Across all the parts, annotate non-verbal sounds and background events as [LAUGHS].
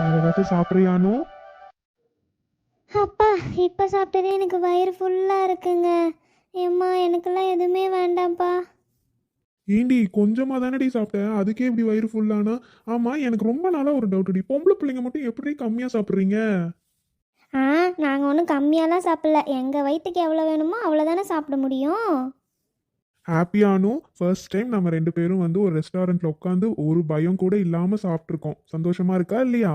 வேற ஏதாச்சும் சாப்பிட்றியானோ அப்பா இப்போ சாப்பிட்டதே எனக்கு வயிறு ஃபுல்லாக இருக்குங்க. ஏம்மா எனக்கெல்லாம் எதுவுமே வேண்டாம்ப்பா. ஏண்டி கொஞ்சமா தானடி சாப்பிட்டேன் அதுக்கே இப்படி வயிறு ஃபுல்லானா ஆமா எனக்கு ரொம்ப நாளா ஒரு டவுட் பொம்பளை பிள்ளைங்க மட்டும் எப்படி கம்மியா சாப்பிட்றீங்க? ஆ நாங்கள் ஒன்றும் கம்மியாலாம் சாப்பிடல. எங்கள் வயிற்றுக்கு எவ்வளோ வேணுமோ அவ்வளோதானே சாப்பிட முடியும். ஹாப்பியானோ ஃபர்ஸ்ட் டைம் நம்ம ரெண்டு பேரும் வந்து ஒரு ரெஸ்டாரண்ட்ல உட்காந்து ஒரு பயம் கூட இல்லாம சாப்பிட்ருக்கோம் சந்தோஷமா இருக்கா இல்லையா?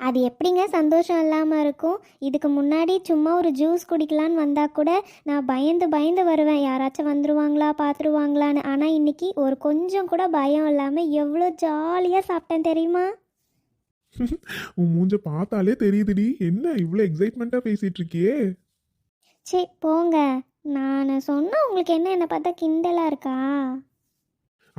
அது எப்படிங்க சந்தோஷம் இல்லாமல் இருக்கும்? இதுக்கு முன்னாடி சும்மா ஒரு ஜூஸ் குடிக்கலான்னு வந்தால் கூட நான் பயந்து பயந்து வருவேன். யாராச்சும் வந்துருவாங்களா பார்த்துருவாங்களான்னு ஆனால் இன்னைக்கு ஒரு கொஞ்சம் கூட பயம் இல்லாமல் எவ்வளோ ஜாலியாக சாப்பிட்டேன் தெரியுமா? [LAUGHS] உன் மூஞ்ச பார்த்தாலே தெரியுதுடி. என்ன இவ்வளோ எக்ஸைட்மெண்ட்டாக பேசிட்டு இருக்கியே சே போங்க. நான் சொன்னால் உங்களுக்கு என்ன என்னை பார்த்தா கிண்டலாக இருக்கா?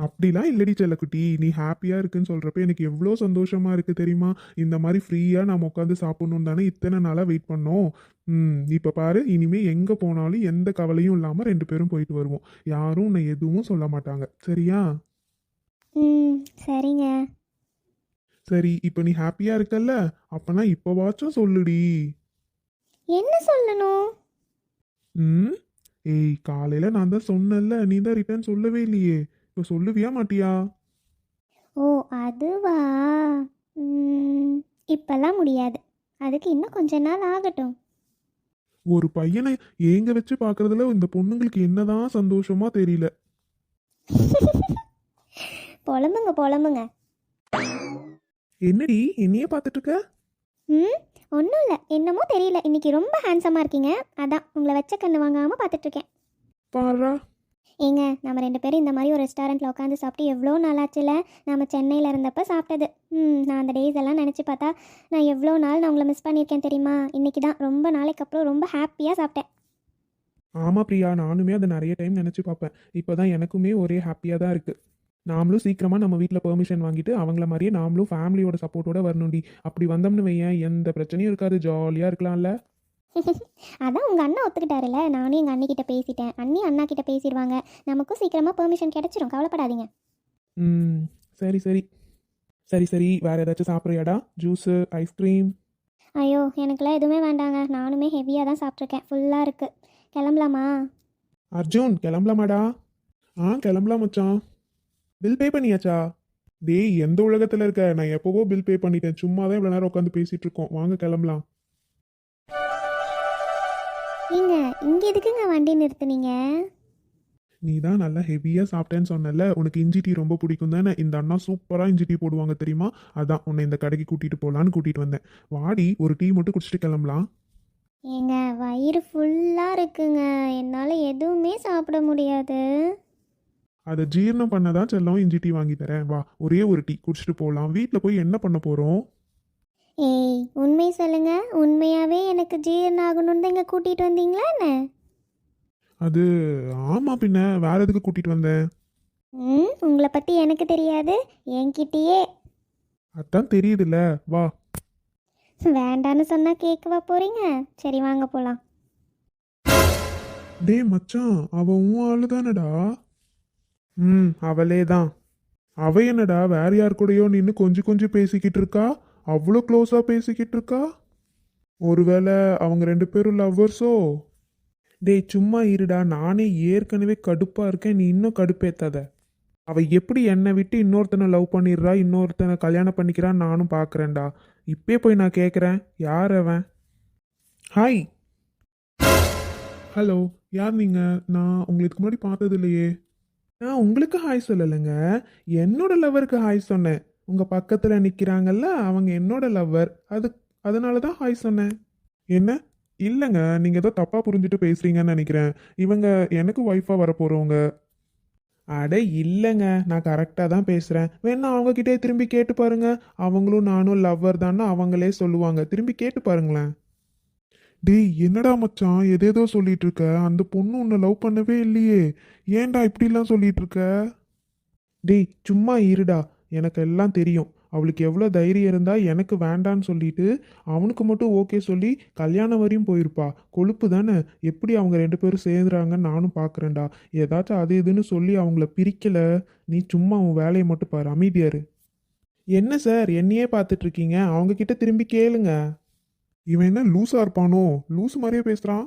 அப்படிலாம் இல்லடி செல்லக்குட்டி. நீ ஹாப்பியா இருக்குன்னு சொல்றப்ப எனக்கு எவ்வளோ சந்தோஷமா இருக்கு தெரியுமா? இந்த மாதிரி ஃப்ரீயா நம்ம உட்காந்து சாப்பிடணும் தானே இத்தனை நாளா வெயிட் பண்ணோம். ம் இப்போ பாரு இனிமே எங்க போனாலும் எந்த கவலையும் இல்லாம ரெண்டு பேரும் போயிட்டு வருவோம். யாரும் உன்னை எதுவும் சொல்ல மாட்டாங்க. சரியா? ம் சரிங்க. சரி இப்போ நீ ஹாப்பியா இருக்கல்ல? அப்பனா இப்போவாச்சும் சொல்லுடி. என்ன சொல்லணும்? ம் ஏய் காலையில நான் தான் சொன்னேன்ல நீ தான் ரிட்டர்ன் சொல்லவே இல்லையே. இப்போ சொல்லுவியா மாட்டியா? ஓ அதுவா? இப்பெல்லாம் முடியாது. அதுக்கு இன்னும் கொஞ்ச நாள் ஆகட்டும். ஒரு பையனை ஏங்க வச்சு பார்க்கறதுல இந்த பொண்ணுங்களுக்கு என்னதான் சந்தோஷமா தெரியல. [LAUGHS] புலம்புங்க புலம்புங்க. என்னடி என்னையே பார்த்துட்டு இருக்க ம் ஒன்றும் இல்லை. என்னமோ தெரியல. இன்னைக்கு ரொம்ப ஹேண்ட்ஸமாக இருக்கீங்க. அதான் உங்களை வச்ச கண்ணு வாங்காமல் பார்த்துட்ருக்கேன் பாரா ஏங்க நம்ம ரெண்டு பேரும் இந்த மாதிரி ஒரு ரெஸ்டாரண்ட்டில் உட்காந்து சாப்பிட்டு எவ்வளோ நாளாச்சுல? நம்ம சென்னையில் இருந்தப்ப சாப்பிட்டது. ம் நான் அந்த டேஸ் எல்லாம் நினச்சி பார்த்தா நான் எவ்வளோ நாள் நான் உங்களை மிஸ் பண்ணியிருக்கேன் தெரியுமா? இன்னைக்கு தான். ரொம்ப நாளைக்கு அப்புறம் ரொம்ப ஹாப்பியாக சாப்பிட்டேன். ஆமாம் பிரியா. நானுமே அதை நிறைய டைம் நினச்சி பார்ப்பேன். இப்போ தான் எனக்குமே ஒரே ஹாப்பியாக தான் இருக்குது நாமளும் சீக்கிரமா நம்ம வீட்டில் பெர்மிஷன் வாங்கிட்டு அவங்கள மாதிரியே நாமளும் ஃபேமிலியோட சப்போர்ட்டோட வரணும்டி. அப்படி வந்தோம்னு வையன் எந்த பிரச்சனையும் இருக்காது. ஜாலியாக இருக்கலாம்ல. அதான் உங்கள் அண்ணா ஒத்துக்கிட்டாருல நானும் எங்கள் அண்ணிக்கிட்ட பேசிட்டேன். அண்ணி அண்ணா கிட்ட பேசிடுவாங்க நமக்கும் சீக்கிரமாக பெர்மிஷன் கிடைச்சிரும். கவலைப்படாதீங்க. ம் சரி சரி. சரி சரி. வேற ஏதாச்சும் சாப்பிட்றியாடா? ஜூஸு ஐஸ்கிரீம் ஐயோ எனக்குலாம் எதுவுமே வேண்டாங்க. நானுமே ஹெவியாக தான் சாப்பிட்ருக்கேன் ஃபுல்லாக இருக்குது கிளம்பலாமா? அர்ஜுன் கிளம்பலாமாடா? ஆ கிளம்பலாம் மச்சான். பில் பே பண்ணியாச்சா? டேய் எந்த உலகத்தில் இருக்க? நான் எப்போவோ பில் பே பண்ணிட்டேன். சும்மா தான் இவ்வளோ நேரம் உட்காந்து பேசிட்டு இருக்கோம். வாங்க கிளம்பலாம். ஏங்க இங்கே எதுக்குங்க வண்டி நிறுத்துனீங்க? நீ தான் நல்லா ஹெவியாக சாப்பிட்டேன்னு சொன்னல உனக்கு இஞ்சி டீ ரொம்ப பிடிக்கும் தானே? இந்த அண்ணா சூப்பராக இஞ்சி டீ போடுவாங்க தெரியுமா? அதான் உன்னை இந்த கடைக்கு கூட்டிகிட்டு போகலான்னு கூட்டிகிட்டு வந்தேன். வாடி ஒரு டீ மட்டும் குடிச்சிட்டு கிளம்பலாம். ஏங்க வயிறு ஃபுல்லாக இருக்குங்க. என்னால் எதுவுமே சாப்பிட முடியாது. அதை ஜீரணம் பண்ண தான் செல்லம் இஞ்சி டீ வாங்கி தரேன். வா ஒரே ஒரு டீ குடிச்சிட்டு போகலாம் வீட்டில் போய் என்ன பண்ண போகிறோம் ஏய் உண்மை சொல்லுங்க. உண்மையாகவே எனக்கு ஜீரணம் ஆகணும்னு தான் இங்கே கூட்டிகிட்டு வந்தீங்களா என்ன? அது ஆமாம் பின்ன வேற எதுக்கு கூட்டிகிட்டு வந்தேன் ம் உங்களை பற்றி எனக்கு தெரியாது. என்கிட்டயே. அதான் தெரியுதுல்ல. வா. வேண்டான்னு சொன்னால் கேட்கவா போகிறீங்க சரி வாங்க போகலாம் டேய் மச்சான் அவ உன் ஆளு தானடா? ம் அவளே தான். அவ என்னடா வேற யார் கூடயோ நின்று கொஞ்சம் கொஞ்சம் பேசிக்கிட்டு இருக்கா? அவ்வளோ க்ளோஸாக பேசிக்கிட்டு இருக்கா ஒருவேளை அவங்க ரெண்டு பேரும் லவ்வர்ஸோ டேய் சும்மா இருடா. நானே ஏற்கனவே கடுப்பாக இருக்கேன். நீ இன்னும் கடுப்பேத்தாத. அவள் எப்படி என்னை விட்டு இன்னொருத்தனை லவ் பண்ணிடுறா? இன்னொருத்தனை கல்யாணம் பண்ணிக்கிறான் நானும் பார்க்குறேன்டா இப்பே போய் நான் கேட்குறேன் யார் அவன்? ஹாய் ஹலோ யார் நீங்கள் நான் உங்களுக்கு முன்னாடி பார்த்தது இல்லையே நான் உங்களுக்கு ஹாய் சொல்லலைங்க. என்னோட லவ்வருக்கு ஹாய் சொன்னேன். உங்கள் பக்கத்தில் நிற்கிறாங்கல்ல அவங்க என்னோட லவ்வர் அது அதனால தான் ஹாய் சொன்னேன். என்ன? இல்லைங்க நீங்கள் ஏதோ தப்பாக புரிஞ்சுட்டு பேசுகிறீங்கன்னு நினைக்கிறேன். இவங்க எனக்கு ஒய்ஃபாக வரப்போகிறவங்க அட இல்லைங்க நான் கரெக்டாக தான் பேசுகிறேன் வேணா அவங்கக்கிட்டே திரும்பி கேட்டு பாருங்க. அவங்களும் நானும் லவ்வர் தானே அவங்களே சொல்லுவாங்க. திரும்பி கேட்டு பாருங்களேன். டேய் என்னடா மச்சான் எதேதோ சொல்லிட்டு இருக்க. அந்த பொண்ணு உன்னை லவ் பண்ணவே இல்லையே. ஏன்டா இப்படிலாம் சொல்லிட்டு இருக்க? டேய் சும்மா இருடா. எனக்கு எல்லாம் தெரியும். அவளுக்கு எவ்வளோ தைரியம் இருந்தால் எனக்கு வேண்டான்னு சொல்லிட்டு அவனுக்கு மட்டும் ஓகே சொல்லி கல்யாணம் வரையும் போயிருப்பா. கொழுப்பு தானே? எப்படி அவங்க ரெண்டு பேரும் சேர்ந்துறாங்கன்னு நானும் பார்க்குறேன்டா ஏதாச்சும் அது இதுன்னு சொல்லி அவங்கள பிரிக்கல. நீ சும்மா உன் வேலையை மட்டும் பாரு. அமைதியாரு என்ன சார்? என்னையே பார்த்துட்ருக்கீங்க அவங்கக்கிட்ட அவங்க கிட்ட திரும்பி கேளுங்க. இவன் என்ன லூஸாக இருப்பானோ? லூஸ் மாதிரியே பேசுகிறான்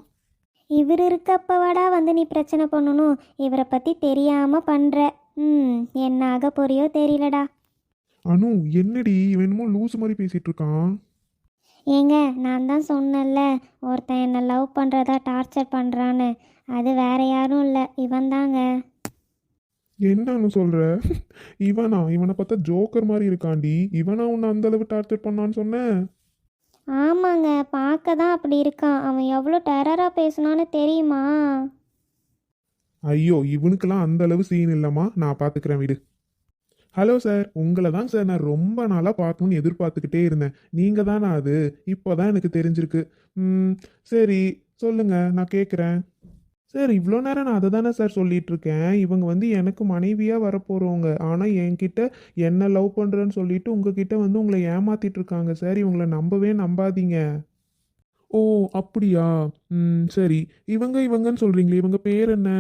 இவர் இருக்கப்பவாடா வந்து நீ பிரச்சனை பண்ணணும். இவரை பற்றி தெரியாமல் பண்ணுற ம் என்ன ஆக போறியோ தெரியலடா. அனு என்னடி என்னமோ லூஸ் மாதிரி பேசிட்டு இருக்கான் ஏங்க நான் தான் சொன்னேன்ல ஒருத்தன் என்னை லவ் பண்ணுறதா டார்ச்சர் பண்ணுறான்னு அது வேற யாரும் இல்லை இவன் தாங்க. என்னன்னு சொல்ற? இவனா? இவனை பார்த்தா ஜோக்கர் மாதிரி இருக்காண்டி இவனா உன்னை அந்த அளவு டார்ச்சர் பண்ணான்னு சொன்னேன் ஆமாங்க பார்க்க தான் அப்படி இருக்கான். அவன் எவ்வளோ டெரராக பேசுனான்னு தெரியுமா? ஐயோ இவனுக்கெல்லாம் அந்த அளவு சீன் இல்லைம்மா. நான் பார்த்துக்கிறேன் வீடு. ஹலோ சார் உங்களை தான் சார் நான் ரொம்ப நாளாக பார்க்கணும்னு எதிர்பார்த்துக்கிட்டே இருந்தேன். நீங்கள் தானே அது? இப்போ தான் எனக்கு தெரிஞ்சிருக்கு. ம் சரி. சொல்லுங்க. நான் கேட்குறேன் சார் இவ்வளோ நேரம் நான் அதை தானே சார் சொல்லிட்டு இருக்கேன் இவங்க வந்து எனக்கு மனைவியாக வரப்போகிறவங்க ஆனால் என்கிட்ட என்ன லவ் பண்ணுறேன்னு சொல்லிட்டு உங்ககிட்ட வந்து உங்களை ஏமாத்திட்டு இருக்காங்க சார் இவங்களை நம்பவே நம்பாதீங்க. ஓ அப்படியா? ம் சரி. இவங்க இவங்கன்னு சொல்கிறீங்களே இவங்க பேர் என்ன?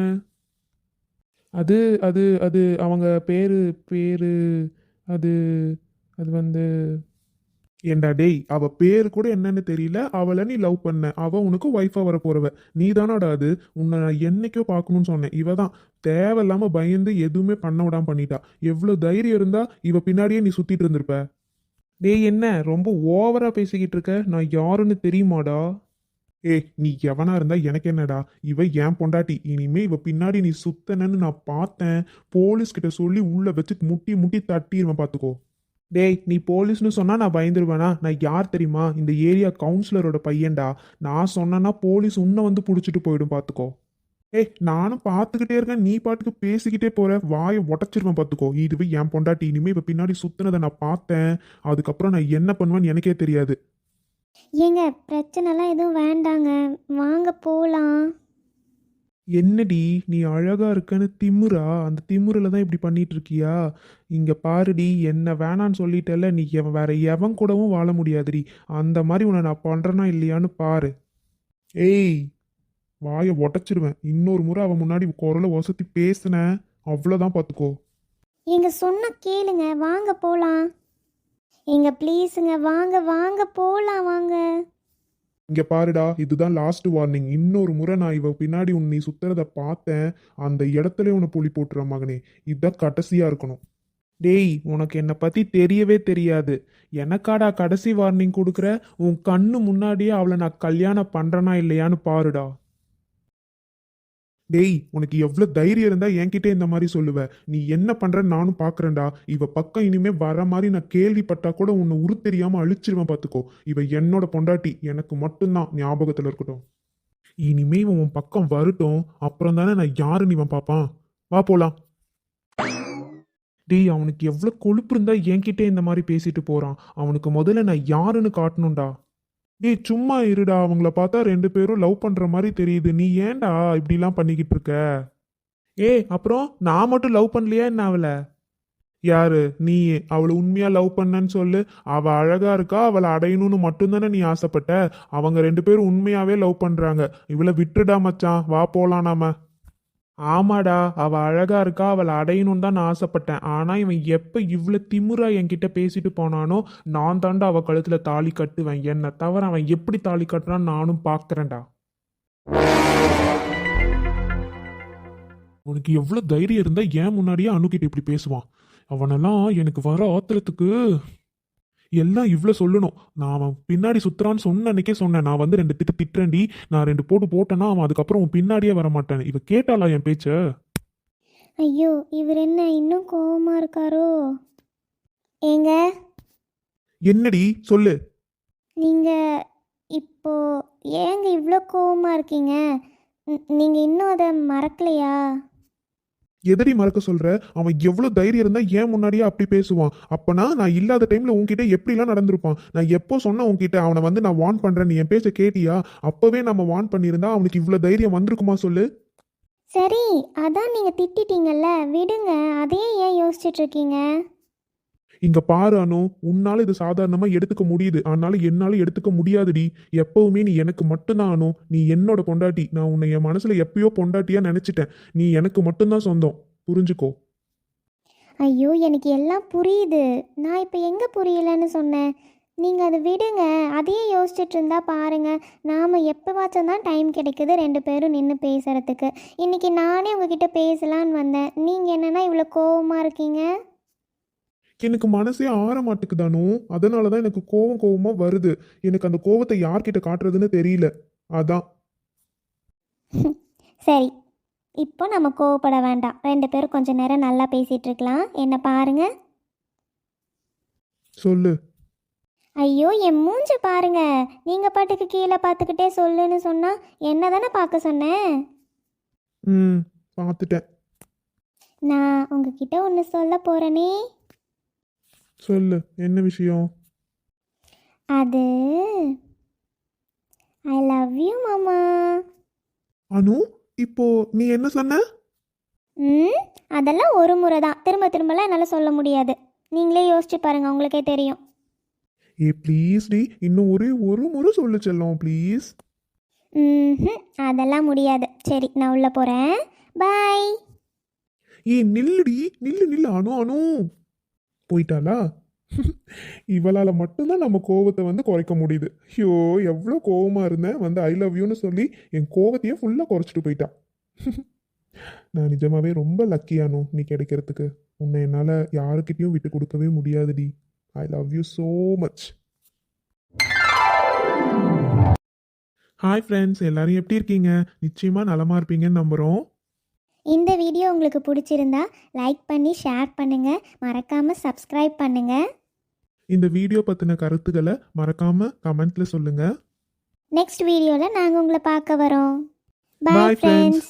அது அது அது அவங்க பேர் பேர் அது அது வந்து ஏண்டா டேய் அவ பேர் கூட என்னன்னு தெரியல. அவளை நீ லவ் பண்ண. அவ உனக்கு ஒய்ஃபா வர போறவ நீ தானடா அது? உன்னை நான் என்னைக்கோ பார்க்கணும்னு சொன்னேன். இவ தான். தேவையில்லாம பயந்து எதுவுமே பண்ண விடாம பண்ணிட்டா. எவ்வளவு தைரியம் இருந்தா இவ பின்னாடியே நீ சுத்திட்டு இருந்திருப்ப. டேய் என்ன? ரொம்ப ஓவரா பேசிக்கிட்டு இருக்க. நான் யாருன்னு தெரியுமாடா? ஏய் நீ எவனா இருந்தா எனக்கு என்னடா? இவ ஏன் பொண்டாட்டி. இனிமே இவ பின்னாடி நீ சுத்தனன்னு நான் பார்த்தேன். போலீஸ் கிட்ட சொல்லி உள்ள வச்சு முட்டி முட்டி தட்டிடுவேன் பாத்துக்கோ. டேய் நீ போலீஸ்னு சொன்னா நான் பயந்துருவேனா? நான் யார் தெரியுமா? இந்த ஏரியா கவுன்சிலரோட பையன்டா. நான் சொன்னேன்னா போலீஸ் உன்னை வந்து புடிச்சிட்டு போயிடும் பாத்துக்கோ. ஏய் நானும் பார்த்துக்கிட்டே இருக்கேன். நீ பாட்டுக்கு பேசிக்கிட்டே போற. வாயை உடச்சிருவேன் பார்த்துக்கோ இதுவே என் பொண்டாட்டி. இனிமே இப்போ பின்னாடி சுத்தினதை நான் பார்த்தேன். அதுக்கப்புறம் நான் என்ன பண்ணுவேன்னு எனக்கே தெரியாது. ஏங்க பிரச்சனைலாம் எதுவும் வேண்டாங்க. வாங்க போகலாம் என்னடி நீ அழகா இருக்கன்னு திமிரா அந்த திமிரில் தான் இப்படி பண்ணிட்டு இருக்கியா இங்க பாருடி என்ன வேணான்னு சொல்லிட்டல நீ எவன் வேற எவன் கூடவும் வாழ முடியாதுடி. அந்த மாதிரி உன்னை நான் பண்றேனா இல்லையான்னு பாரு. ஏய் வாயை உடச்சிருவேன் இன்னொரு முறை அவன் முன்னாடி குரலை வசதி பேசுனேன். அவ்வளோதான் பார்த்துக்கோ எங்க சொன்ன கேளுங்க. வாங்க போகலாம் எங்க ப்ளீஸுங்க வாங்க வாங்க போகலாம் வாங்க. இங்க பாருடா இதுதான் லாஸ்ட் வார்னிங் இன்னொரு முறை நான் இவ பின்னாடி உன் நீ சுத்துறத பார்த்தேன். அந்த இடத்துல உன்னை புலி போட்டுற மகனே. இதுதான் கடைசியா இருக்கணும். டேய் உனக்கு என்னை பத்தி தெரியவே தெரியாது. எனக்காடா கடைசி வார்னிங் கொடுக்குற? உன் கண்ணு முன்னாடியே அவளை நான் கல்யாணம் பண்றேனா இல்லையான்னு பாருடா. டேய் உனக்கு எவ்வளவு தைரியம் இருந்தா என்கிட்ட இந்த மாதிரி சொல்லுவ. நீ என்ன பண்ற நானும் பாக்குறேன்டா. இவ பக்கம் இனிமே வர மாதிரி நான் கேள்விப்பட்டா கூட உன்னை உரு தெரியாம அழிச்சிருவேன் பாத்துக்கோ. இவ என்னோட பொண்டாட்டி. எனக்கு மட்டும்தான் ஞாபகத்துல இருக்கட்டும். இனிமே இவன் உன் பக்கம் வரட்டும். அப்புறம் தானே நான் யாருன்னு இவன் பாப்பான். வா போலாம். டேய் அவனுக்கு எவ்வளவு கொழுப்பு இருந்தா என்கிட்ட இந்த மாதிரி பேசிட்டு போறான். அவனுக்கு முதல்ல நான் யாருன்னு காட்டணும்டா. டேய் சும்மா இருடா அவங்கள பார்த்தா ரெண்டு பேரும் லவ் பண்ற மாதிரி தெரியுது. நீ ஏன்டா இப்படிலாம் பண்ணிக்கிட்டு இருக்க? ஏய் அப்புறம் நான் மட்டும் லவ் பண்ணலையா என்ன அவளை? யாரு? நீ. அவளை உண்மையா லவ் பண்ணன்னு சொல்லு. அவ அழகா இருக்கா? அவளை அடையணும்னு மட்டும்தானே நீ ஆசைப்பட்ட? அவங்க ரெண்டு பேரும் உண்மையாவே லவ் பண்றாங்க. இவளை விட்டுடா மச்சான். வா போலாம் நாம. ஆமாடா அவ அழகா இருக்கா அவளை அடையணும்னு தான் நான் ஆசைப்பட்டேன். ஆனா இவன் எப்ப இவ்வளவு திமுறா என்கிட்ட பேசிட்டு போனானோ நான் தாண்டா அவ கழுத்துல தாலி கட்டுவேன். என்ன தவிர அவன் எப்படி தாலி கட்டுறான்னு நானும் பாக்குறேன்டா. உனக்கு எவ்வளவு தைரியம் இருந்தா ஏன் முன்னாடியே அணுகிட்ட இப்படி பேசுவான். அவனெல்லாம் எனக்கு வர ஆத்திரத்துக்கு எல்லாம் இவ்வளோ சொல்லணும். நான் அவன் பின்னாடி சுத்துறான்னு சொன்ன அன்னைக்கே சொன்னேன். நான் வந்து ரெண்டு திட்டு திட்டுறேன்டி. நான் ரெண்டு போட்டு போட்டேன்னா அவன் அதுக்கப்புறம் உன் பின்னாடியே வர மாட்டேன். இவ கேட்டாளா என் பேச்ச? ஐயோ இவர் என்ன இன்னும் கோவமா இருக்காரோ? ஏங்க? என்னடி? சொல்லு. நீங்க இப்போ ஏங்க இவ்வளோ கோவமா இருக்கீங்க? நீங்க இன்னும் அதை மறக்கலையா? எதடி மறக்க சொல்ற அவன் எவ்வளவு தைரியம் இருந்தா ஏன் முன்னாடியே அப்படி பேசுவான்? அப்பனா நான் இல்லாத டைம்ல உன்கிட்ட எப்படிலாம் நடந்திருப்பான்? நான் எப்போ சொன்ன உன்கிட்ட அவனை வந்து நான் வார்ன் பண்றேன் நீ என் பேச்ச கேட்டியா? அப்பவே நம்ம வார்ன் பண்ணியிருந்தா அவனுக்கு இவ்வளவு தைரியம் வந்திருக்குமா சொல்லு? சரி அதான் நீங்க திட்டிட்டீங்கல்ல விடுங்க அதையே ஏன் யோசிச்சுட்டு இருக்கீங்க? இங்க பாரு அனு உன்னால இது சாதாரணமா எடுத்துக்க முடியுது. ஆனாலும் என்னால எடுத்துக்க முடியாதுடி. எப்பவுமே நீ எனக்கு மட்டும்தான் அனு. நீ என்னோட பொண்டாட்டி. நான் உன்னை என் மனசுல எப்பயோ பொண்டாட்டியா நினைச்சிட்டேன். நீ எனக்கு மட்டும்தான் சொந்தம். புரிஞ்சுக்கோ. ஐயோ எனக்கு எல்லாம் புரியுது. நான் இப்போ எங்கே புரியலன்னு சொன்னேன்? நீங்கள் அதை விடுங்க. அதையே யோசிச்சுட்டு இருந்தா பாருங்க. நாம் எப்போவாச்சும் தான் டைம் கிடைக்குது ரெண்டு பேரும் நின்று பேசுகிறதுக்கு இன்றைக்கி நானே உங்ககிட்ட பேசலான்னு வந்தேன். நீங்கள் என்னென்னா இவ்வளோ கோவமாக இருக்கீங்க? எனக்கு மனசே ஆற மாட்டுக்குதானோ அதனால தான் எனக்கு கோவம் கோவமா வருது. எனக்கு அந்த கோவத்தை யார்கிட்ட காட்டுறதுன்னு தெரியல. அதான். [LAUGHS] சரி. இப்போ நம்ம கோவப்பட வேண்டாம். ரெண்டு பேரும் கொஞ்ச நேரம் நல்லா பேசிகிட்டு இருக்கலாம் என்ன பாருங்க. சொல்லு. ஐயோ என் மூஞ்ச பாருங்க. நீங்கள் பாட்டுக்கு கீழே பார்த்துக்கிட்டே சொல்லுன்னு சொன்னால் என்ன தானே பார்க்க சொன்னேன் ம் பார்த்துட்டேன். நான் உங்ககிட்ட ஒன்று சொல்ல போகிறேனே சொல்லு என்ன விஷயம்? அது ஐ லவ் யூ மாமா அனு இப்போ நீ என்ன சொன்ன? ம் அதெல்லாம் ஒரு முறை தான். திரும்ப திரும்பலாம் என்னால் சொல்ல முடியாது. நீங்களே யோசிச்சு பாருங்க உங்களுக்கே தெரியும். ஏ ப்ளீஸ் டி இன்னும் ஒரே ஒரு முறை சொல்லு செல்லம் ப்ளீஸ் ம் அதெல்லாம் முடியாது. சரி நான் உள்ளே போகிறேன் பாய் ஏ நில்லுடி நில்லு நில்லு அனு அனு. போயிட்டாளா? இவளால் மட்டும்தான் நம்ம கோவத்தை வந்து குறைக்க முடியுது. ஐயோ எவ்வளோ கோவமாக இருந்தேன். வந்து ஐ லவ் யூன்னு சொல்லி என் கோவத்தையே ஃபுல்லாக குறைச்சிட்டு போயிட்டா. நான் நிஜமாவே ரொம்ப லக்கியானு நீ கிடைக்கிறதுக்கு. உன்னை என்னால் யாருக்கிட்டையும் விட்டு கொடுக்கவே முடியாதுடி. I love you so much hi friends எல்லாரும் எப்படி இருக்கீங்க? நிச்சயமாக நலமாக இருப்பீங்கன்னு நம்புகிறோம் இந்த வீடியோ உங்களுக்கு பிடிச்சிருந்தா லைக் பண்ணி ஷேர் பண்ணுங்கள் மறக்காமல் சப்ஸ்கிரைப் பண்ணுங்கள் இந்த வீடியோ பற்றின கருத்துக்களை மறக்காம கமெண்ட்ல சொல்லுங்க. நெக்ஸ்ட் வீடியோவில் நாங்கள் உங்களை பார்க்க வரோம். பாய். ஃப்ரெண்ட்ஸ்